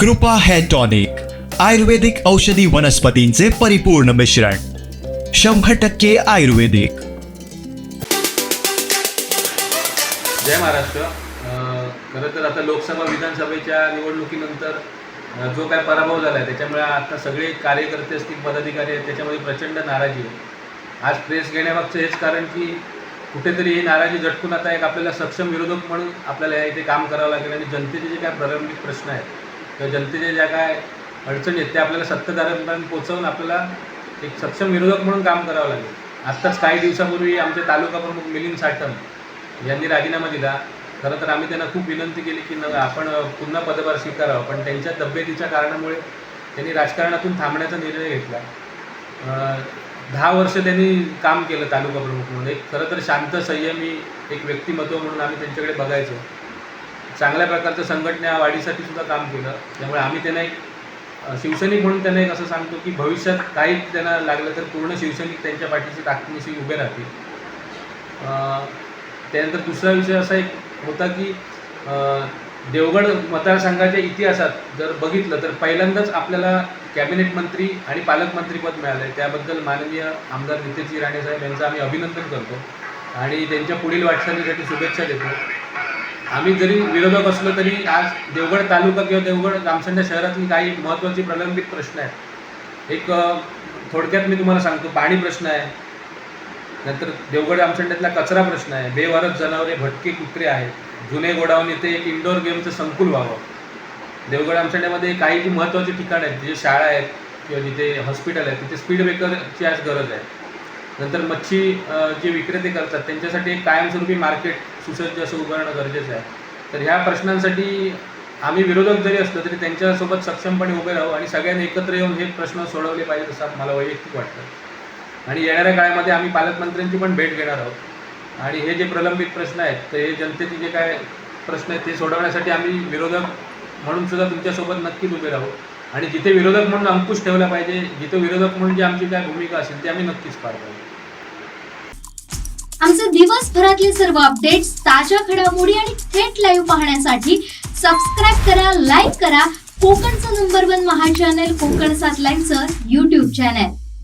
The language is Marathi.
कृपा हेअर टॉनिक आयुर्वेदिक औषधी वनस्पतींचे परिपूर्ण मिश्रण शंभर टक्के आयुर्वेदिक. जय महाराष्ट्र. अं, खरं तर आता लोकसभा विधानसभेच्या निवडणुकीनंतर अं, जो काय पराभव झाला आहे त्याच्यामुळे आता सगळे कार्यकर्ते असतील पदाधिकारी आहेत त्याच्यामध्ये प्रचंड नाराजी आहे. आज प्रेस घेण्यामागचं हेच कारण की कुठेतरी ही नाराजी झटकून आता एक आपल्याला सक्षम विरोधक म्हणून आपल्याला या इथे काम करावं लागेल आणि जनतेचे जे काय प्रलंबित प्रश्न आहेत किंवा जनतेच्या ज्या काय अडचणी आहेत त्या आपल्याला सत्ताधाऱ्यांपर्यंत पोहोचवून आपल्याला एक सक्षम विरोधक म्हणून काम करावं लागेल. आत्ताच काही दिवसापूर्वी आमचे तालुका प्रमुख मिलिंद साटम यांनी राजीनामा दिला. खरं तर आम्ही त्यांना खूप विनंती केली की न आपण पुन्हा पदभार स्वीकारावा पण त्यांच्या तब्येतीच्या कारणामुळे त्यांनी राजकारणातून थांबण्याचा निर्णय घेतला. दहा वर्ष त्यांनी काम केलं तालुका प्रमुख म्हणून. एक खरं तर शांत संयमी एक व्यक्तिमत्व म्हणून आम्ही त्यांच्याकडे बघायचो. चांगल्या प्रकारचं संघटना वाढीसाठी सुद्धा काम केलं. त्यामुळे आम्ही त्यांना एक शिवसैनिक म्हणून त्यांना एक असं सांगतो की भविष्यात काही त्यांना लागलं तर पूर्ण शिवसैनिक त्यांच्या पाठीशी ताकदीशी उभे राहतील. त्यानंतर दुसरा विषय असा एक होता की देवगड मतदारसंघाच्या इतिहासात जर बघितलं तर पहिल्यांदाच आपल्याला कॅबिनेट मंत्री आणि पालकमंत्रीपद मिळालं आहे त्याबद्दल माननीय आमदार नितेशजी राणे साहेब यांचं आम्ही अभिनंदन करतो. आणि त्यांच्या पुढील वाटचालीसाठी शुभेच्छा देतो. आम्ही जरी विरोधक असलो तरी आज देवगड तालुका किंवा देवगड जामसंडा शहरातली काही महत्त्वाची प्रलंबित प्रश्न आहेत. एक थोडक्यात मी तुम्हाला सांगतो पाणी प्रश्न आहे. नंतर देवगड रामसंड्यातला कचरा प्रश्न आहे. बेवारस जनावरे भटके कुत्रे आहेत. जुने गोडाऊन येथे एक इंडोर गेमचं संकुल व्हावं. देवगड आमसंड्यामध्ये काही जी महत्त्वाची ठिकाणं आहेत जे शाळा आहेत किंवा जिथे हॉस्पिटल आहेत तिथे स्पीड ब्रेकरची आज गरज आहे. नंतर मच्छी जे विक्रेते करतात त्यांच्यासाठी एक कायमस्वरूपी मार्केट सुसज्ज असं उभारणं गरजेचं आहे. तर ह्या प्रश्नांसाठी आम्ही विरोधक जरी असलो तरी त्यांच्यासोबत सक्षमपणे उभे राहू आणि सगळ्यांनी एकत्र येऊन हे प्रश्न सोडवले पाहिजेत असं मला वैयक्तिक वाटतं. आणि येणाऱ्या काळामध्ये आम्ही पालकमंत्र्यांची पण भेट घेणार आहोत. आणि हे जे प्रलंबित प्रश्न आहेत तर हे जनतेचे जे काय प्रश्न आहेत ते सोडवण्यासाठी आम्ही विरोधक म्हणून सुद्धा तुमच्यासोबत नक्कीच उभे राहू. आणि जिथे विरोधक म्हणून अंकुश ठेवला पाहिजे जिथे विरोधक म्हणून जी आमची काय भूमिका असेल ती आम्ही नक्कीच पार पाहिजे आमचे दिवसभरातले सर्व अपडेट्स ताज्या घडामोडी आणि थेट लाईव्ह पाहण्यासाठी सबस्क्राईब करा लाईक करा. कोकणचं नंबर वन महा चॅनल कोकण सात लाईनचं युट्यूब चॅनल